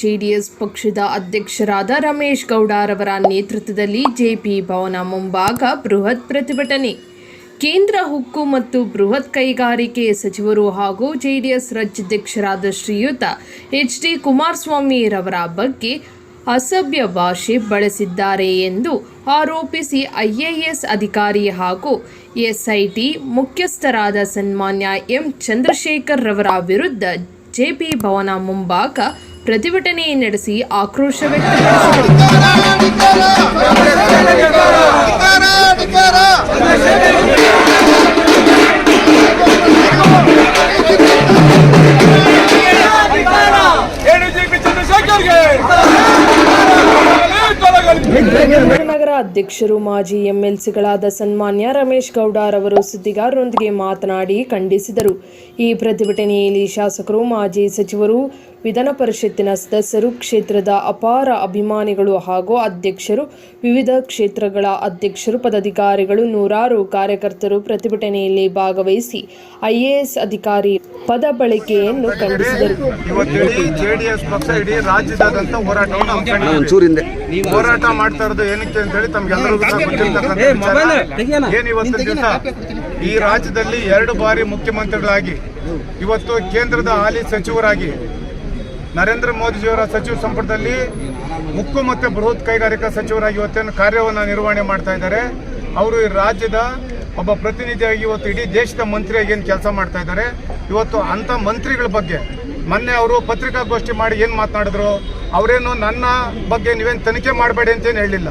JDS ಪಕ್ಷದ ಅಧ್ಯಕ್ಷರಾದ ರಮೇಶ್ ಗೌಡರವರ ನೇತೃತ್ವದಲ್ಲಿ ಜೆಪಿ ಭವನ ಮುಂಭಾಗ ಬೃಹತ್ ಪ್ರತಿಭಟನೆ. ಕೇಂದ್ರ ಹುಕ್ಕು ಮತ್ತು ಬೃಹತ್ ಕೈಗಾರಿಕೆ ಸಚಿವರು ಹಾಗೂ ಜೆಡಿಎಸ್ ರಾಜ್ಯಾಧ್ಯಕ್ಷರಾದ ಶ್ರೀಯುತ ಎಚ್ ಡಿ ಕುಮಾರಸ್ವಾಮಿರವರ ಬಗ್ಗೆ ಅಸಭ್ಯ ಭಾಷೆ ಬಳಸಿದ್ದಾರೆ ಎಂದು ಆರೋಪಿಸಿ ಐಎಎಸ್ ಅಧಿಕಾರಿ ಹಾಗೂ ಎಸ್ಐಟಿ ಮುಖ್ಯಸ್ಥರಾದ ಸನ್ಮಾನ್ಯ ಎಂ ಚಂದ್ರಶೇಖರ್ ರವರ ವಿರುದ್ಧ ಜೆಪಿ ಭವನ ಮುಂಭಾಗ ಪ್ರತಿಭಟನೆ ನಡೆಸಿ ಆಕ್ರೋಶ ವ್ಯಕ್ತಪಡಿಸಿದರು ಅಧ್ಯಕ್ಷರು ಮಾಜಿ ಎಂಎಲ್ಸಿಗಳಾದ ಸನ್ಮಾನ್ಯ ರಮೇಶ್ ಗೌಡರವರು ಸುದ್ದಿಗಾರರೊಂದಿಗೆ ಮಾತನಾಡಿ ಖಂಡಿಸಿದರು. ಈ ಪ್ರತಿಭಟನೆಯಲ್ಲಿ ಶಾಸಕರು, ಮಾಜಿ ಸಚಿವರು ವಿಧಾನ ಪರಿಷತ್ತಿನ ಸದಸ್ಯರು ಕ್ಷೇತ್ರದ ಅಪಾರ ಅಭಿಮಾನಿಗಳು ಹಾಗೂ ಅಧ್ಯಕ್ಷರು ವಿವಿಧ ಕ್ಷೇತ್ರಗಳ ಅಧ್ಯಕ್ಷರು ಪದಾಧಿಕಾರಿಗಳು ನೂರಾರು ಕಾರ್ಯಕರ್ತರು ಪ್ರತಿಭಟನೆಯಲ್ಲಿ ಭಾಗವಹಿಸಿ ಐಎಎಸ್ ಅಧಿಕಾರಿ ಪದ ಬಳಕೆಯನ್ನು ಖಂಡಿಸಿದರು. ಇವತ್ತು ಜೆಡಿಎಸ್ ಪಕ್ಷ ಇಡೀ ರಾಜ್ಯದಾದ್ಯಂತ ಹೋರಾಟವನ್ನು ಹಮ್ಮಿಕೊಂಡಿದೆ. ಒಂಚೂರಿಂದೆ. ಹೋರಾಟ ಮಾಡ್ತಾ ಇರೋದು ಏನಕ್ಕೆ ಅಂತ ಹೇಳಿ ತಮ್ಗೆಲ್ಲರಿಗೂ ಸಹ ಗೊತ್ತಿರ್ತಕ್ಕಂಥ ಏನ್ ಇವತ್ತಿನ ದಿವಸ? ಈ ರಾಜ್ಯದಲ್ಲಿ ಎರಡು ಬಾರಿ ಮುಖ್ಯಮಂತ್ರಿಗಳಾಗಿ ಇವತ್ತು ಕೇಂದ್ರದ ಹಾಲಿ ಸಚಿವರಾಗಿ ನರೇಂದ್ರ ಮೋದಿಜಿಯವರ ಸಚಿವ ಸಂಪುಟದಲ್ಲಿ ಮುಕ್ಕು ಮತ್ತು ಬೃಹತ್ ಕೈಗಾರಿಕಾ ಸಚಿವರಾಗಿ ಇವತ್ತೇನು ಕಾರ್ಯವನ್ನು ನಿರ್ವಹಣೆ ಮಾಡ್ತಾ ಇದ್ದಾರೆ. ಅವರು ಈ ರಾಜ್ಯದ ಒಬ್ಬ ಪ್ರತಿನಿಧಿಯಾಗಿ ಇವತ್ತು ಇಡೀ ದೇಶದ ಮಂತ್ರಿಯಾಗಿ ಏನು ಕೆಲಸ ಮಾಡ್ತಾ ಇದ್ದಾರೆ. ಇವತ್ತು ಅಂಥ ಮಂತ್ರಿಗಳ ಬಗ್ಗೆ ಮೊನ್ನೆ ಅವರು ಪತ್ರಿಕಾಗೋಷ್ಠಿ ಮಾಡಿ ಏನು ಮಾತನಾಡಿದ್ರು, ಅವರೇನು ನನ್ನ ಬಗ್ಗೆ ನೀವೇನು ತನಿಖೆ ಮಾಡಬೇಡಿ ಅಂತೇನು ಹೇಳಿಲ್ಲ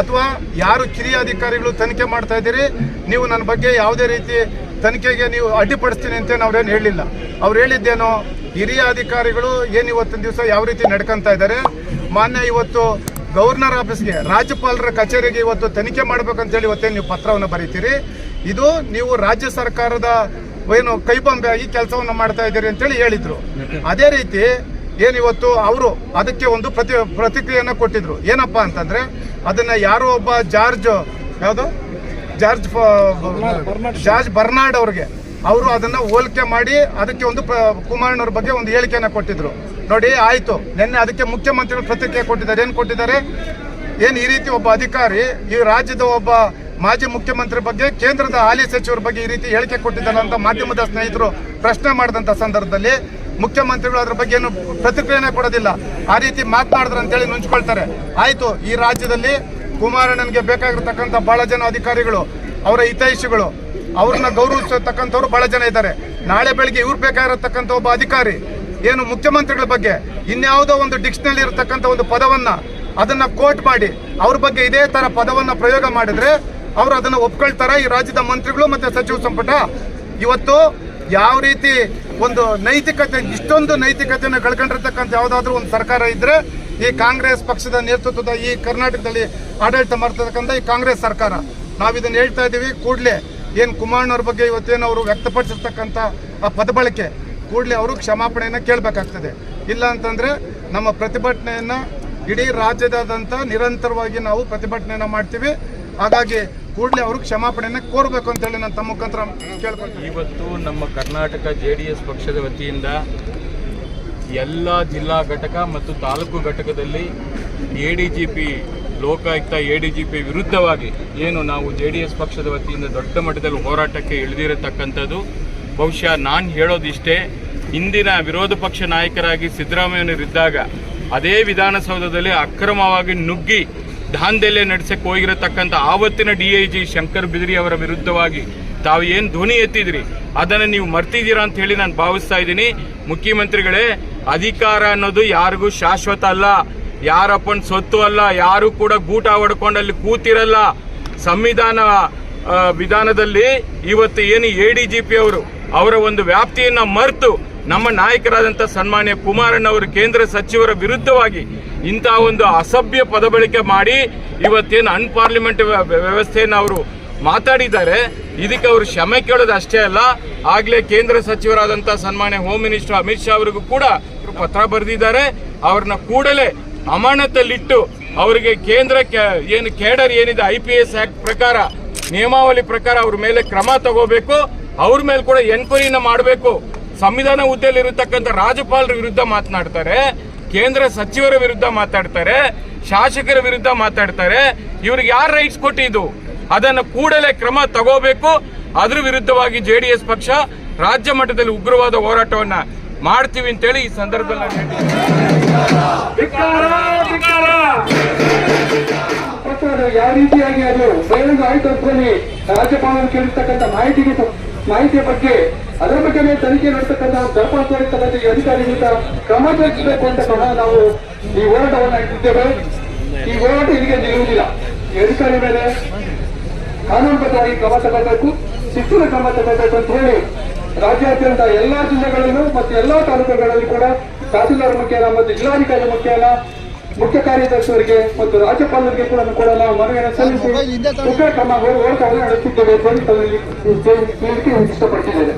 ಅಥವಾ ಯಾರು ಕಿರಿಯ ಅಧಿಕಾರಿಗಳು ತನಿಖೆ ಮಾಡ್ತಾ ಇದ್ದೀರಿ, ನೀವು ನನ್ನ ಬಗ್ಗೆ ಯಾವುದೇ ರೀತಿ ತನಿಖೆಗೆ ನೀವು ಅಡ್ಡಿಪಡಿಸ್ತೀನಿ ಅಂತೇನು ಅವ್ರೇನು ಹೇಳಿಲ್ಲ. ಅವ್ರು ಹೇಳಿದ್ದೇನೋ, ಹಿರಿಯ ಅಧಿಕಾರಿಗಳು ಏನು ಇವತ್ತಿನ ದಿವಸ ಯಾವ ರೀತಿ ನಡ್ಕೊತಾ ಇದ್ದಾರೆ, ಮಾನ್ಯ ಇವತ್ತು ಗವರ್ನರ್ ಆಫೀಸ್ಗೆ, ರಾಜ್ಯಪಾಲರ ಕಚೇರಿಗೆ ಇವತ್ತು ತನಿಖೆ ಮಾಡ್ಬೇಕಂತೇಳಿ ಇವತ್ತೇನು ನೀವು ಪತ್ರವನ್ನು ಬರೀತೀರಿ. ಇದು ನೀವು ರಾಜ್ಯ ಸರ್ಕಾರದ ಏನು ಕೈಬಂಬೆ ಆಗಿ ಕೆಲಸವನ್ನು ಮಾಡ್ತಾ ಇದ್ದೀರಿ ಅಂತೇಳಿ ಹೇಳಿದ್ರು. ಅದೇ ರೀತಿ ಏನಿವತ್ತು ಅವರು ಅದಕ್ಕೆ ಒಂದು ಪ್ರತಿ, ಪ್ರತಿಕ್ರಿಯೆಯನ್ನು ಕೊಟ್ಟಿದ್ರು. ಏನಪ್ಪಾ ಅಂತಂದ್ರೆ, ಅದನ್ನ ಯಾರೋ ಒಬ್ಬ ಜಾರ್ಜ್, ಯಾವುದು? ಜಾರ್ಜ್ ಜಾರ್ಜ್ ಬರ್ನಾಡ್ ಅವ್ರಿಗೆ. ಅವರು ಅದನ್ನ ಹೋಲಿಕೆ ಮಾಡಿ ಅದಕ್ಕೆ ಒಂದು ಕುಮಾರಣ್ಣವ್ರ ಬಗ್ಗೆ ಒಂದು ಹೇಳಿಕೆಯನ್ನು ಕೊಟ್ಟಿದ್ರು. ನೋಡಿ ಆಯಿತು. ನಿನ್ನೆ ಅದಕ್ಕೆ ಮುಖ್ಯಮಂತ್ರಿಗಳು ಪ್ರತಿಕ್ರಿಯೆ ಕೊಟ್ಟಿದ್ದಾರೆ. ಏನು ಕೊಟ್ಟಿದ್ದಾರೆ? ಏನು ಈ ರೀತಿ ಒಬ್ಬ ಅಧಿಕಾರಿ ಈ ರಾಜ್ಯದ ಒಬ್ಬ ಮಾಜಿ ಮುಖ್ಯಮಂತ್ರಿ ಬಗ್ಗೆ ಕೇಂದ್ರದ ಹಾಲಿ ಸಚಿವರ ಬಗ್ಗೆ ಈ ರೀತಿ ಹೇಳಿಕೆ ಕೊಟ್ಟಿದ್ದಾರೆ ಅಂತ ಮಾಧ್ಯಮದ ಸ್ನೇಹಿತರು ಪ್ರಶ್ನೆ ಮಾಡಿದಂತ ಸಂದರ್ಭದಲ್ಲಿ ಮುಖ್ಯಮಂತ್ರಿಗಳು ಅದ್ರ ಬಗ್ಗೆ ಏನು ಪ್ರತಿಕ್ರಿಯೆನೇ ಕೊಡೋದಿಲ್ಲ. ಆ ರೀತಿ ಮಾತನಾಡಿದ್ರು ಅಂತೇಳಿ ನುಂಚ್ಕೊಳ್ತಾರೆ. ಆಯಿತು ಈ ರಾಜ್ಯದಲ್ಲಿ ಕುಮಾರಣ್ಣನಿಗೆ ಬೇಕಾಗಿರ್ತಕ್ಕಂಥ ಬಹಳ ಜನ ಅಧಿಕಾರಿಗಳು, ಅವರ ಹಿತೈಷಿಗಳು, ಅವ್ರನ್ನ ಗೌರವಿಸತಕ್ಕಂಥವ್ರು ಬಹಳ ಜನ ಇದ್ದಾರೆ. ನಾಳೆ ಬೆಳಿಗ್ಗೆ ಇವ್ರು ಬೇಕಾಗಿರತಕ್ಕಂಥ ಒಬ್ಬ ಅಧಿಕಾರಿ, ಏನು ಮುಖ್ಯಮಂತ್ರಿಗಳ ಬಗ್ಗೆ ಇನ್ಯಾವುದೋ ಒಂದು ಡಿಕ್ಷನರಿ ಇರತಕ್ಕಂಥ ಒಂದು ಪದವನ್ನ ಅದನ್ನ ಕೋಟ್ ಮಾಡಿ, ಅವ್ರ ಬಗ್ಗೆ ಇದೇ ತರ ಪದವನ್ನ ಪ್ರಯೋಗ ಮಾಡಿದ್ರೆ ಅವರು ಅದನ್ನ ಒಪ್ಕೊಳ್ತಾರೆ? ಈ ರಾಜ್ಯದ ಮಂತ್ರಿಗಳು ಮತ್ತೆ ಸಚಿವ ಸಂಪುಟ, ಇವತ್ತು ಯಾವ ರೀತಿ ಒಂದು ನೈತಿಕತೆ, ಇಷ್ಟೊಂದು ನೈತಿಕತೆಯನ್ನು ಕಳ್ಕೊಂಡಿರ್ತಕ್ಕಂಥ ಯಾವುದಾದ್ರೂ ಒಂದು ಸರ್ಕಾರ ಇದ್ರೆ ಈ ಕಾಂಗ್ರೆಸ್ ಪಕ್ಷದ ನೇತೃತ್ವದ ಈ ಕರ್ನಾಟಕದಲ್ಲಿ ಆಡಳಿತ ಮಾಡ್ತಕ್ಕಂಥ ಈ ಕಾಂಗ್ರೆಸ್ ಸರ್ಕಾರ. ನಾವು ಇದನ್ನ ಹೇಳ್ತಾ ಇದ್ದೀವಿ, ಕೂಡಲೇ ಏನು ಕುಮಾರಣ್ಣವ್ರ ಬಗ್ಗೆ ಇವತ್ತೇನು ಅವರು ವ್ಯಕ್ತಪಡಿಸಿರ್ತಕ್ಕಂಥ ಆ ಪದಬಳಕೆ, ಕೂಡಲೇ ಅವರು ಕ್ಷಮಾಪಣೆಯನ್ನು ಕೇಳಬೇಕಾಗ್ತದೆ. ಇಲ್ಲ ಅಂತಂದರೆ ನಮ್ಮ ಪ್ರತಿಭಟನೆಯನ್ನು ಇಡೀ ರಾಜ್ಯದಾದಂಥ ನಿರಂತರವಾಗಿ ನಾವು ಪ್ರತಿಭಟನೆಯನ್ನು ಮಾಡ್ತೀವಿ. ಹಾಗಾಗಿ ಕೂಡಲೇ ಅವರು ಕ್ಷಮಾಪಣೆಯನ್ನು ಕೋರಬೇಕು ಅಂತೇಳಿ ನಾನು ತಮ್ಮ ಮುಖಾಂತರ ಕೇಳ್ಕೊಳ್ತೀನಿ. ಇವತ್ತು ನಮ್ಮ ಕರ್ನಾಟಕ ಜೆ ಪಕ್ಷದ ವತಿಯಿಂದ ಎಲ್ಲ ಜಿಲ್ಲಾ ಘಟಕ ಮತ್ತು ತಾಲೂಕು ಘಟಕದಲ್ಲಿ A D G P Lokayukta A D G P ವಿರುದ್ಧವಾಗಿ ಏನು ನಾವು ಜೆ ಡಿ ಎಸ್ ಪಕ್ಷದ ವತಿಯಿಂದ ದೊಡ್ಡ ಮಟ್ಟದಲ್ಲಿ ಹೋರಾಟಕ್ಕೆ ಇಳಿದಿರತಕ್ಕಂಥದ್ದು. ಬಹುಶಃ ನಾನು ಹೇಳೋದಿಷ್ಟೇ ಇಂದಿನ ವಿರೋಧ ಪಕ್ಷ ನಾಯಕರಾಗಿ ಸಿದ್ದರಾಮಯ್ಯನವರಿದ್ದಾಗ ಅದೇ ವಿಧಾನಸೌಧದಲ್ಲಿ ಅಕ್ರಮವಾಗಿ ನುಗ್ಗಿ ದಾಂಧಲೆ ನಡೆಸಕ್ಕೆ ಹೋಗಿರತಕ್ಕಂಥ ಆವತ್ತಿನ D I G Shankar Bidri ಅವರ ವಿರುದ್ಧವಾಗಿ ತಾವು ಏನು ಧ್ವನಿ ಎತ್ತಿದ್ರಿ? ಅದನ್ನು ನೀವು ಮರ್ತಿದ್ದೀರಾ ಅಂತ ಹೇಳಿ ನಾನು ಭಾವಿಸ್ತಾ ಇದ್ದೀನಿ. ಮುಖ್ಯಮಂತ್ರಿಗಳೇ ಅಧಿಕಾರ ಅನ್ನೋದು ಯಾರಿಗೂ ಶಾಶ್ವತ ಅಲ್ಲ. ಯಾರಪ್ಪನ ಸೊತ್ತು ಅಲ್ಲ, ಯಾರು ಕೂಡ ಗೂಟ ಹೊಡ್ಕೊಂಡು ಅಲ್ಲಿ ಕೂತಿರಲ್ಲ. ಸಂವಿಧಾನ ವಿಧಾನದಲ್ಲಿ ಇವತ್ತು ಏನು ಎ ಡಿ ಜಿ ಪಿ ಅವರು ಅವರ ಒಂದು ವ್ಯಾಪ್ತಿಯನ್ನ ಮರೆತು ನಮ್ಮ ನಾಯಕರಾದಂಥ ಸನ್ಮಾನ್ಯ ಕುಮಾರಣ್ಣ ಅವರು ಕೇಂದ್ರ ಸಚಿವರ ವಿರುದ್ಧವಾಗಿ ಇಂತಹ ಒಂದು ಅಸಭ್ಯ ಪದಬಳಕೆ ಮಾಡಿ ಇವತ್ತೇನು ಅನ್ಪಾರ್ಲಿಮೆಂಟ್ ವ್ಯವಸ್ಥೆಯನ್ನು ಅವರು ಮಾತಾಡಿದ್ದಾರೆ. ಇದಕ್ಕೆ ಅವರು ಕ್ಷಮೆ ಕೇಳೋದು ಅಷ್ಟೇ ಅಲ್ಲ. ಆಗ್ಲೇ ಕೇಂದ್ರ ಸಚಿವರಾದಂಥ ಸನ್ಮಾನ್ಯ ಹೋಮ್ ಮಿನಿಸ್ಟರ್ ಅಮಿತ್ ಶಾ ಅವರಿಗೂ ಕೂಡ ಪತ್ರ ಬರೆದಿದ್ದಾರೆ, ಅವ್ರನ್ನ ಕೂಡಲೇ ಅಮಾನತಲ್ಲಿಟ್ಟು ಅವರಿಗೆ ಕೇಂದ್ರ ಏನು ಕೇಡರ್ ಏನಿದೆ ಐ ಪಿ ಎಸ್ ಆಕ್ಟ್ ಪ್ರಕಾರ, ನಿಯಮಾವಳಿ ಪ್ರಕಾರ ಅವ್ರ ಮೇಲೆ ಕ್ರಮ ತಗೋಬೇಕು, ಅವ್ರ ಮೇಲೆ ಕೂಡ ಎನ್ಕ್ವೈರಿನ ಮಾಡಬೇಕು. ಸಂವಿಧಾನ ಹುದ್ದೆಯಲ್ಲಿ ಇರತಕ್ಕಂಥ ರಾಜ್ಯಪಾಲರ ವಿರುದ್ಧ ಮಾತನಾಡ್ತಾರೆ, ಕೇಂದ್ರ ಸಚಿವರ ವಿರುದ್ಧ ಮಾತಾಡ್ತಾರೆ, ಶಾಸಕರ ವಿರುದ್ಧ ಮಾತಾಡ್ತಾರೆ, ಇವ್ರಿಗೆ ಯಾರು ರೈಟ್ಸ್ ಕೊಟ್ಟಿದ್ದು? ಅದನ್ನು ಕೂಡಲೇ ಕ್ರಮ ತಗೋಬೇಕು. ಅದ್ರ ವಿರುದ್ಧವಾಗಿ ಜೆಡಿಎಸ್ ಪಕ್ಷ ರಾಜ್ಯ ಮಟ್ಟದಲ್ಲಿ ಉಗ್ರವಾದ ಹೋರಾಟವನ್ನ ಮಾಡ್ತೀವಿ ಅಂತೇಳಿ ಈ ಸಂದರ್ಭದಲ್ಲಿ ಯಾವ ರೀತಿಯಾಗಿ ಅದು ಬಯಲು ಆಯ್ತು ಅಂತೇಳಿ ರಾಜ್ಯಪಾಲರು ಕೇಳಿರ್ತಕ್ಕಂಥ ಮಾಹಿತಿಗೆ ಮಾಹಿತಿಯ ಬಗ್ಗೆ ಅದರ ಬಗ್ಗೆ ತನಿಖೆ ನಡೆಸ್ತಕ್ಕಂಥ ದರಪಾಸ್ ಮಾಡಿರ್ತಕ್ಕಂಥ ಈ ಅಧಿಕಾರಿಗಳಿಂದ ಕ್ರಮ ಜರುಗಿಸಬೇಕು ಅಂತ ಸಹ ನಾವು ಈ ಹೋರಾಟವನ್ನು ಇಟ್ಟಿದ್ದೇವೆ ಈ ಹೋರಾಟ ಇಲ್ಲಿಗೆ ನಿಲ್ಲುವುದಿಲ್ಲ. ಈ ಅಧಿಕಾರಿ ಮೇಲೆ ಕಾನೂನುಬದ್ಧವಾಗಿ ಕ್ರಮ ತಗೋಬೇಕು, ಶಿಸ್ತಿನ ಕ್ರಮ ತಗೋಬೇಕು ಅಂತ ಹೇಳಿ ರಾಜ್ಯಾದ್ಯಂತ ಎಲ್ಲಾ ಜಿಲ್ಲೆಗಳಲ್ಲೂ ಮತ್ತು ಎಲ್ಲಾ ತಾಲೂಕುಗಳಲ್ಲಿ ಕೂಡ ತಹಸೀಲ್ದಾರ್ ಮುಖ್ಯನ ಮತ್ತು ಜಿಲ್ಲಾಧಿಕಾರಿ ಮುಖ್ಯನ ಮುಖ್ಯ ಕಾರ್ಯದರ್ಶಿಯವರಿಗೆ ಮತ್ತು ರಾಜ್ಯಪಾಲರಿಗೆ ಕೂಡ ಕೂಡ ನಾವು ಮನವಿಯನ್ನು ಸಲ್ಲಿಸಿ ಉಗ್ರ ಕ್ರಮ ಹೋರಾಟವನ್ನು ನಡೆಸುತ್ತೇವೆ ಅಂತ ಇಷ್ಟಪಡ್ತಿದ್ದೇನೆ.